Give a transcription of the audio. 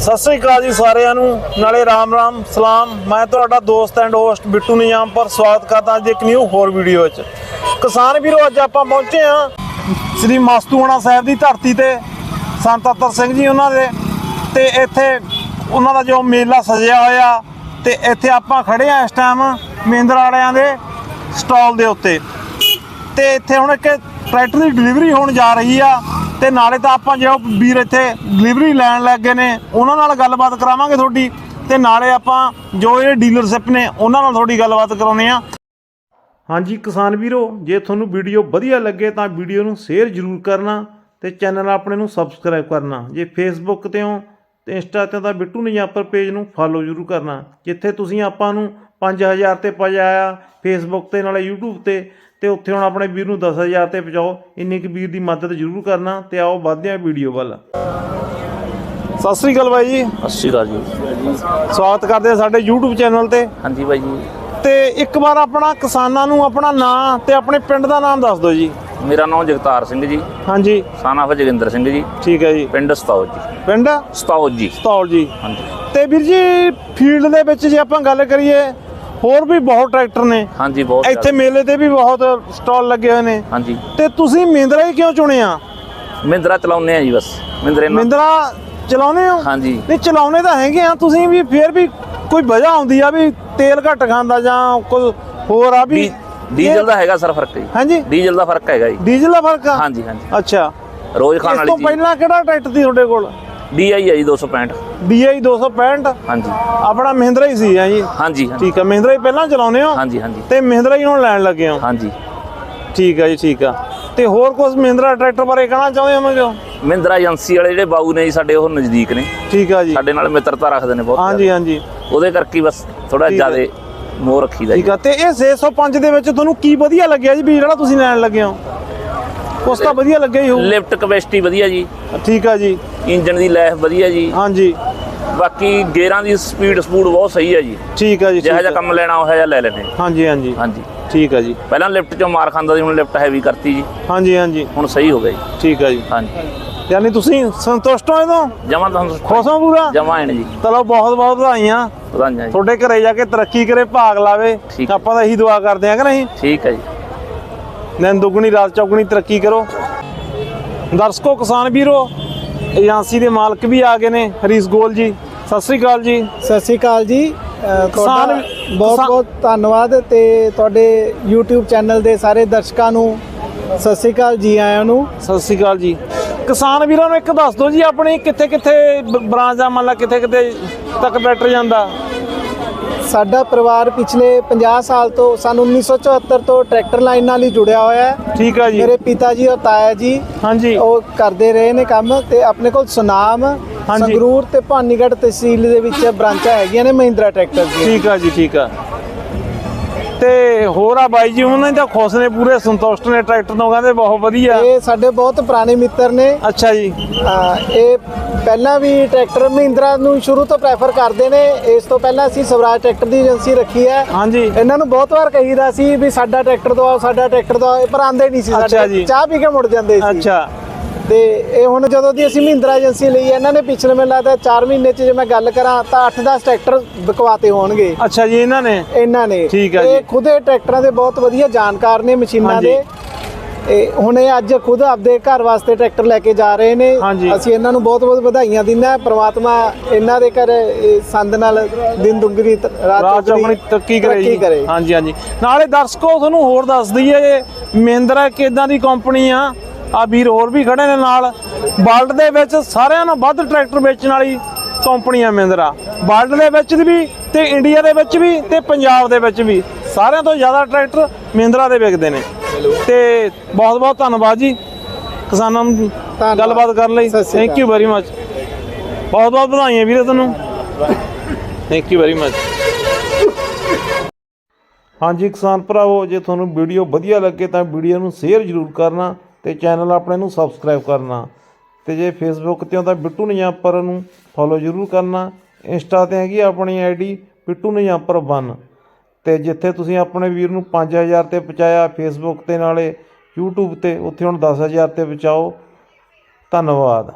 ਸਤਿ ਸ੍ਰੀ ਅਕਾਲ ਜੀ ਸਾਰਿਆਂ ਨੂੰ। ਨਾਲੇ ਰਾਮ ਰਾਮ, ਸਲਾਮ। ਮੈਂ ਤੁਹਾਡਾ ਦੋਸਤ ਐਂਡ ਹੋਸਟ ਬਿੱਟੂ ਨਿਯਾਮ ਪਰ ਸਵਾਗਤ ਕਰਦਾ ਅੱਜ ਇੱਕ ਨਿਊ ਹੋਰ ਵੀਡੀਓ ਵਿੱਚ। ਕਿਸਾਨ ਵੀਰੋ, ਅੱਜ ਆਪਾਂ ਪਹੁੰਚੇ ਹਾਂ ਸ੍ਰੀ ਮਸਤੂਆਣਾ ਸਾਹਿਬ ਦੀ ਧਰਤੀ ਤੇ, ਸੰਤ ਅਤਰ ਸਿੰਘ ਜੀ ਉਹਨਾਂ ਦੇ। ਤੇ ਇੱਥੇ ਉਹਨਾਂ ਦਾ ਜੋ ਮੇਲਾ ਸਜਿਆ ਹੋਇਆ, ਤੇ ਇੱਥੇ ਆਪਾਂ ਖੜੇ ਆ ਇਸ ਟਾਈਮ ਮਹਿੰਦਰ ਵਾਲਿਆਂ ਦੇ ਸਟਾਲ ਦੇ ਉੱਤੇ। ਤੇ ਇੱਥੇ ਹੁਣ ਇੱਕ ਟਰੈਕਟਰ ਦੀ ਡਿਲੀਵਰੀ ਹੋਣ ਜਾ ਰਹੀ ਆ। ਤੇ ਨਾਲੇ ਤਾਂ ਆਪਾਂ ਜੋ ਵੀਰ ਇੱਥੇ ਡਿਲੀਵਰੀ ਲੈਣ ਲੱਗੇ ਨੇ, ਉਹਨਾਂ ਨਾਲ ਗੱਲਬਾਤ ਕਰਾਵਾਂਗੇ ਤੁਹਾਡੀ ਤੇ ਨਾਲੇ ਆਪਾਂ ਜੋ ਇਹ ਡੀਲਰਸ਼ਿਪ ਨੇ, ਉਹਨਾਂ ਨਾਲ ਤੁਹਾਡੀ ਗੱਲਬਾਤ ਕਰਾਉਨੇ ਆ ਹਾਂਜੀ ਕਿਸਾਨ ਵੀਰੋ, ਜੇ ਤੁਹਾਨੂੰ ਵੀਡੀਓ ਵਧੀਆ ਲੱਗੇ ਤਾਂ ਵੀਡੀਓ ਨੂੰ ਸ਼ੇਅਰ ਜ਼ਰੂਰ ਕਰਨਾ ਤੇ ਚੈਨਲ ਆਪਣੇ ਨੂੰ ਸਬਸਕ੍ਰਾਈਬ ਕਰਨਾ। ਜੇ ਫੇਸਬੁੱਕ ਤੇ ਹੋ ਤੇ ਇੰਸਟਾ ਤੇ ਤਾਂ ਬਿੱਟੂ ਨਿਜਾਪਰ ਪੇਜ ਨੂੰ ਫਾਲੋ ਜ਼ਰੂਰ ਕਰਨਾ। ਜਿੱਥੇ ਤੁਸੀਂ ਆਪਾਂ ਨੂੰ 5000 ਤੇ ਪਹੁੰਚਾਇਆ ਫੇਸਬੁੱਕ ਤੇ, ਨਾਲੇ YouTube ਤੇ ਤੇ ਉੱਥੇ ਹੁਣ ਆਪਣੇ ਵੀਰ ਨੂੰ 10000 ਤੇ ਪਹੁੰਚਾਓ ਇੰਨੀ ਕੁ ਵੀਰ ਦੀ ਮਦਦ ਜ਼ਰੂਰ ਕਰਨਾ ਤੇ ਆਓ ਵਧਦੇ ਵੀਡੀਓ ਵੱਲ। ਸਤਿ ਸ੍ਰੀ ਅਕਾਲ ਬਾਈ ਜੀ। ਸਤਿ ਸ਼੍ਰੀ ਅਕਾਲ ਜੀ। ਸਵਾਗਤ ਕਰਦੇ ਹਾਂ ਸਾਡੇ YouTube ਚੈਨਲ ਤੇ। ਹਾਂਜੀ ਬਾਈ ਜੀ। ਤੇ ਇੱਕ ਵਾਰ ਆਪਣਾ ਕਿਸਾਨਾਂ ਨੂੰ ਆਪਣਾ ਨਾਂ ਤੇ ਆਪਣੇ ਪਿੰਡ ਦਾ ਨਾਮ ਦੱਸ ਦਿਓ ਜੀ। ਮੇਰਾ ਨਾਮ ਜਗਤਾਰ ਸਿੰਘ ਜੀ। ਹਾਂਜੀ। ਸਾਨਾ ਆਫ ਜੋਗਿੰਦਰ ਸਿੰਘ ਜੀ। ਠੀਕ ਹੈ ਜੀ। ਪਿੰਡ ਸਤੌਜ ਜੀ। ਪਿੰਡ? ਸਤੌਜ ਜੀ। ਸਤੌਲ ਜੀ। ਹਾਂਜੀ। ਤੇ ਵੀਰ ਜੀ ਫੀਲਡ ਦੇ ਵਿੱਚ ਜੇ ਆਪਾਂ ਗੱਲ ਕਰੀਏ ਹੋਰ ਵੀ ਬਹੁਤ ਟਰੈਕਟਰ ਨੇ। ਹਾਂਜੀ ਬਹੁਤ ਇੱਥੇ। ਮੇਲੇ ਤੇ ਵੀ ਬਹੁਤ ਸਟਾਲ ਲੱਗੇ ਹੋਏ ਨੇ। ਹਾਂਜੀ। ਤੇ ਤੁਸੀਂ ਮਹਿੰਦਰਾ ਹੀ ਕਿਉਂ ਚੁਣਿਆ? ਮਹਿੰਦਰਾ ਚਲਾਉਂਦੇ ਆ ਜੀ ਬਸ ਮਹਿੰਦਰੇ ਨਾਲ। ਮਹਿੰਦਰਾ ਚਲਾਉਨੇ ਹੋ? ਹਾਂਜੀ। ਨਹੀਂ ਚਲਾਉਨੇ ਤਾਂ ਹੈਗੇ ਆ। ਤੁਸੀਂ ਵੀ ਫੇਰ ਵੀ ਕੋਈ ਵਜ੍ਹਾ ਆਉਂਦੀ ਆ ਵੀ ਤੇਲ ਘੱਟ ਖਾਂਦਾ ਜਾਂ ਕੋਈ ਹੋਰ ਆ ਵੀ ਡੀਜ਼ਲ ਦਾ ਹੈਗਾ ਸਰ ਫ਼ਰਕ ਜੀ। ਹਾਂਜੀ? ਡੀਜ਼ਲ ਦਾ ਫ਼ਰਕ ਹੈਗਾ ਜੀ। ਡੀਜ਼ਲ ਦਾ ਫ਼ਰਕ ਆ? ਹਾਂਜੀ ਹਾਂਜੀ। ਅੱਛਾ। ਰੋਜ਼ ਖਾਣ ਇਸ ਵਾਲੀ ਤੋਂ ਪਹਿਲਾਂ ਕਿਹੜਾ ਟਰੈਕਟਰ ਸੀ ਤੁਹਾਡੇ ਕੋਲ? ਡੀਆਈ ਹੈ ਜੀ 265 DI 265 ਹਾਂਜੀ। ਆਪਣਾ ਮਹਿੰਦਰਾ ਹੀ ਸੀ ਆ ਜੀ? ਹਾਂਜੀ ਹਾਂਜੀ। ਠੀਕ ਆ ਮਹਿੰਦਰਾ ਹੀ ਪਹਿਲਾਂ ਚਲਾਉਨੇ ਹੋ? ਹਾਂਜੀ ਹਾਂਜੀ। ਤੇ ਮਹਿੰਦਰਾ ਹੀ ਹੁਣ ਲੈਣ ਲੱਗੇ ਹੋ? ਹਾਂਜੀ। ਠੀਕ ਆ ਜੀ ਠੀਕ ਆ। ਤੇ ਹੋਰ ਕੁਝ ਮਹਿੰਦਰਾ ਟਰੈਕਟਰ ਬਾਰੇ ਕਹਿਣਾ ਚਾਹੁੰਦੇ ਹੋਵਾਂਗੇ ਮਹਿੰਦਰਾ ਏਜੰਸੀ ਵਾਲੇ ਜਿਹੜੇ ਬਾਊ ਨੇ ਜੀ ਸਾਡੇ ਉਹ ਨਜ਼ਦੀਕ ਨੇ। ਠੀਕ ਆ ਜੀ। ਸਾਡੇ ਨਾਲ ਮਿੱਤਰਤਾ ਰੱਖਦੇ ਨੇ ਬਹੁਤ ਹਾਂਜੀ ਹਾਂਜੀ। ਉਹਦੇ ਕਰਕੇ ਹੀ ਬਸ ਥੋੜਾ ਠੀਕ ਹੈ। ਜ਼ਿਆਦਾ ਮੋਹ ਰੱਖੀਦਾ ਜੀ। ਠੀਕ ਆ। ਤੇ ਇਹ 605 ਦੇ ਵਿੱਚ ਤੁਹਾਨੂੰ ਕੀ ਵਧੀਆ ਲੱਗਿਆ ਜੀ ਵੀ ਜਿਹੜਾ ਤੁਸੀਂ ਲੈਣ ਲੱਗੇ ਹੋ? ਤਾਂ ਵਧੀਆ ਲੱਗਿਆ ਹੀ ਹੋਊ। ਲਿਫਟ ਕਪੈਸਿਟੀ ਵਧੀਆ ਜੀ। ਠੀਕ ਆ ਜੀ। ਇੰਜਨ ਦੀ ਲਾਈਫ ਵਧੀਆ ਜੀ। ਹਾਂਜੀ। ਬਾਕੀ ਗੇਅਰਾਂ ਦੀ ਸਪੀਡ ਸਪੂਡ ਬਹੁਤ ਸਹੀ ਹੈ ਜੀ। ਠੀਕ ਆ ਜੀ ਜਿਹੜਾ ਜਿਹਾ ਆ। ਕੰਮ ਲੈਣਾ ਉਹ ਜਿਹਾ ਲੈ ਲੈਣੇ ਹਾਂਜੀ ਹਾਂਜੀ। ਹਾਂਜੀ। ਠੀਕ ਆ ਜੀ। ਪਹਿਲਾਂ ਲਿਫਟ ਚੋਂ ਮਾਰ ਖਾਂਦਾ ਸੀ ਹੁਣ ਲਿਫਟ ਹੈਵੀ ਕਰਤੀ ਜੀ। ਹਾਂਜੀ ਹਾਂਜੀ। ਹੁਣ ਸਹੀ ਹੋ ਗਿਆ ਜੀ। ਠੀਕ ਆ ਜੀ। ਹਾਂਜੀ। ਯਾਨੀ ਤੁਸੀਂ ਸੰਤੁਸ਼ਟ ਹੋ ਇਹਦੋਂ ਜਮਾ ਤੁਹਾਨੂੰ ਖੁਸ਼ ਹੋ ਪੂਰਾ? ਜਮਾ ਜੀ। ਚਲੋ ਬਹੁਤ ਬਹੁਤ ਵਧਾਈਆਂ। ਵਧਾਈਆਂ ਜੀ। ਤੁਹਾਡੇ ਘਰੇ ਜਾ ਕੇ ਤਰੱਕੀ ਕਰੇ ਭਾਗ ਲਾਵੇ। ਆਪਾਂ ਤਾਂ ਇਹੀ ਦੁਆ ਕਰਦੇ ਹਾਂ ਕਿ ਨਹੀਂ? ਠੀਕ ਹੈ ਜੀ। ਦਿਨ ਦੁੱਗਣੀ ਰਾਤ ਚੌਗਣੀ ਤਰੱਕੀ ਕਰੋ। ਦਰਸ਼ਕੋ ਕਿਸਾਨ ਵੀਰੋ ਏਜੰਸੀ ਦੇ ਮਾਲਕ ਵੀ ਆ ਗਏ ਨੇ ਹਰੀਸ ਗੋਲ ਜੀ। ਸਤਿ ਸ੍ਰੀ ਅਕਾਲ ਜੀ। ਸਤਿ ਸ਼੍ਰੀ ਅਕਾਲ ਜੀ। ਕਿਸਾਨ- ਬਹੁਤ ਬਹੁਤ ਧੰਨਵਾਦ ਤੇ ਤੁਹਾਡੇ YouTube ਚੈਨਲ ਦੇ ਸਾਰੇ ਦਰਸ਼ਕਾਂ ਨੂੰ ਸਤਿ ਸ਼੍ਰੀ ਅਕਾਲ ਜੀ ਆਇਆਂ ਨੂੰ। ਸਤਿ ਸ੍ਰੀ ਅਕਾਲ ਜੀ। ਕਿਸਾਨ ਵੀਰਾਂ ਨੂੰ ਇੱਕ ਦੱਸ ਦਿਓ ਜੀ ਆਪਣੀ ਕਿੱਥੇ ਕਿੱਥੇ ਬ੍ਰਾਂਚ ਆ ਮੰਨ ਲਾ ਕਿੱਥੇ ਕਿੱਥੇ ਤੱਕ ਟਰੈਕਟਰ ਜਾਂਦਾ? ਸਾਡਾ ਪਰਿਵਾਰ ਪਿਛਲੇ 50 ਸਾਲ ਤੋਂ ਸਨ 1974 ਤੋਂ ਟਰੈਕਟਰ ਲਾਈਨ ਨਾਲ ਹੀ ਜੁੜਿਆ ਹੋਇਆ ਹੈ। ਠੀਕ ਆ ਜੀ। ਮੇਰੇ ਪਿਤਾ ਜੀ ਔਰ ਤਾਇਆ ਜੀ ਹਾਂਜੀ। ਉਹ ਕਰਦੇ ਰਹੇ ਨੇ ਕੰਮ ਤੇ ਆਪਣੇ ਕੋਲ ਸੁਨਾਮ। ਸੰਗਰੂਰ ਤੇ ਭਾਨੀਗੜ੍ਹ ਤਹਿਸੀਲ ਦੇ ਵਿੱਚ ਬ੍ਰਾਂਚਾਂ ਹੈਗੀਆਂ ਨੇ ਮਹਿੰਦਰਾ ਟਰੈਕਟਰ ਦੀਆਂ। ਠੀਕ ਆ ਜੀ ਠੀਕ ਆ। ਤੇ ਹੋਰ ਆ ਬਾਈ ਜੀ ਉਹਨਾਂ ਤਾਂ ਖੁਸ਼ ਨੇ ਪੂਰੇ ਸੰਤੁਸ਼ਟ ਨੇ ਟਰੈਕਟਰ ਤੋਂ ਕਹਿੰਦੇ ਬਹੁਤ ਵਧੀਆ। ਇਹ ਸਾਡੇ ਬਹੁਤ ਪੁਰਾਣੇ ਮਿੱਤਰ ਨੇ। ਅੱਛਾ ਜੀ। ਇਹ ਪਹਿਲਾਂ ਵੀ ਟਰੈਕਟਰ ਮਹਿੰਦਰਾ ਨੂੰ ਸ਼ੁਰੂ ਤੋਂ ਪ੍ਰੈਫਰ ਕਰਦੇ ਨੇ। ਇਸ ਤੋਂ ਪਹਿਲਾਂ ਅਸੀਂ ਸਵਰਾਜ ਟਰੈਕਟਰ ਦੀ ਏਜੰਸੀ ਰੱਖੀ ਹੈ। ਹਾਂਜੀ। ਇਹਨਾਂ ਨੂੰ ਬਹੁਤ ਵਾਰ ਕਹੀਦਾ ਸੀ ਵੀ ਸਾਡਾ ਟਰੈਕਟਰ ਦਵਾਓ ਸਾਡਾ ਟਰੈਕਟਰ ਦਵਾਓ ਪਰ ਆਂਦੇ ਨਹੀਂ ਸੀ ਸਾਡੇ। ਚਾਹ ਪੀ ਕੇ ਮੁੜ ਜਾਂਦੇ ਸੀ। ਅੱਛਾ। ਤੇ ਇਹ ਹੁਣ ਜਦੋਂ ਦੀ ਅਸੀਂ ਮਹਿੰਦਰਾ ਏਜੰਸੀ ਲਈ ਹੈ, ਇਹਨਾਂ ਨੇ ਪਿਛਲੇ ਮੈਨੂੰ ਲੱਗਦਾ 4 ਮਹੀਨੇ ਚ ਜੇ ਮੈਂ ਗੱਲ ਕਰਾਂ ਤਾਂ 8-10 ਟਰੈਕਟਰ ਵਿਕਵਾਤੇ ਹੋਣਗੇ। ਅੱਛਾ ਜੀ ਇਹਨਾਂ ਨੇ? ਇਹਨਾਂ ਨੇ। ਠੀਕ ਹੈ ਇਹ ਜੀ। ਖੁਦ ਇਹ ਟਰੈਕਟਰਾਂ ਦੇ ਬਹੁਤ ਵਧੀਆ ਜਾਣਕਾਰ ਨੇ ਮਸ਼ੀਨਾਂ ਹਾਂਜੀ। ਦੇ। ਇਹ ਹੁਣ ਇਹ ਅੱਜ ਖੁਦ ਆਪਦੇ ਘਰ ਵਾਸਤੇ ਟਰੈਕਟਰ ਲੈ ਕੇ ਜਾ ਰਹੇ ਨੇ। ਹਾਂਜੀ। ਅਸੀਂ ਇਹਨਾਂ ਨੂੰ ਬਹੁਤ ਬਹੁਤ ਵਧਾਈਆਂ ਦਿੰਦਾ ਪ੍ਰਮਾਤਮਾ ਇਹਨਾਂ ਦੇ ਘਰ ਇਹ ਸੰਦ ਨਾਲ ਦਿਨ ਦੁਗਣੀ ਤ- ਰਾਤ ਆਪਣੀ ਤਰੱਕੀ ਕਰੇ ਜੀ। ਹਾਂਜੀ ਹਾਂਜੀ। ਨਾਲੇ ਦਰਸ਼ਕੋ ਤੁਹਾਨੂੰ ਹੋਰ ਦੱਸ ਦਈਏ ਮਹਿੰਦਰਾ ਕਿਦਾਂ ਦੀ ਕੰਪਨੀ ਆ? ਆ ਵੀਰ ਹੋਰ ਵੀ ਖੜੇ ਨੇ ਨਾਲ। ਵਰਲਡ ਦੇ ਵਿੱਚ ਸਾਰਿਆਂ ਨਾਲੋਂ ਵੱਧ ਟਰੈਕਟਰ ਵੇਚਣ ਵਾਲੀ ਕੰਪਨੀ ਆ ਮਹਿੰਦਰਾ। ਵਰਲਡ ਦੇ ਵਿੱਚ ਵੀ ਤੇ ਇੰਡੀਆ ਦੇ ਵਿੱਚ ਵੀ ਤੇ ਪੰਜਾਬ ਦੇ ਵਿੱਚ ਵੀ। ਸਾਰਿਆਂ ਤੋਂ ਜ਼ਿਆਦਾ ਟਰੈਕਟਰ ਮਹਿੰਦਰਾ ਦੇ ਵਿਕਦੇ ਨੇ। ਤੇ ਬਹੁਤ ਬਹੁਤ ਧੰਨਵਾਦ ਜੀ। ਕਿਸਾਨਾਂ ਨੂੰ। ਗੱਲਬਾਤ ਕਰਨ ਲਈ। ਥੈਂਕ ਯੂ ਵੈਰੀ ਮਚ ਬਹੁਤ ਬਹੁਤ ਵਧਾਈਆਂ ਵੀਰੇ ਤੁਹਾਨੂੰ। ਥੈਂਕ ਯੂ ਵੈਰੀ ਮਚ ਹਾਂਜੀ ਕਿਸਾਨ ਭਰਾਵੋ ਜੇ ਤੁਹਾਨੂੰ ਵੀਡੀਓ ਵਧੀਆ ਲੱਗੇ ਤਾਂ ਵੀਡੀਓ ਨੂੰ ਸ਼ੇਅਰ ਜ਼ਰੂਰ ਕਰਨਾ। ਅਤੇ ਚੈਨਲ ਆਪਣੇ ਨੂੰ ਸਬਸਕ੍ਰਾਈਬ ਕਰਨਾ। ਅਤੇ ਜੇ ਫੇਸਬੁੱਕ ਤੇ ਹੋ ਤਾਂ ਬਿੱਟੂ ਨਿਜਾਂਪਰ ਨੂੰ ਫੋਲੋ ਜ਼ਰੂਰ ਕਰਨਾ। ਇੰਸਟਾ ਤੇ ਹੈਗੀ ਆ ਆਪਣੀ ਆਈਡੀ ਬਿੱਟੂ ਨਿਜਾਂਪਰ 1 ਅਤੇ ਜਿੱਥੇ ਤੁਸੀਂ ਆਪਣੇ ਵੀਰ ਨੂੰ 5000 ਤੇ ਪਹੁੰਚਾਇਆ ਫੇਸਬੁੱਕ ਤੇ ਨਾਲੇ YouTube ਤੇ, ਉੱਥੇ ਹੁਣ 10000 ਤੇ ਪਹੁੰਚਾਓ। ਧੰਨਵਾਦ।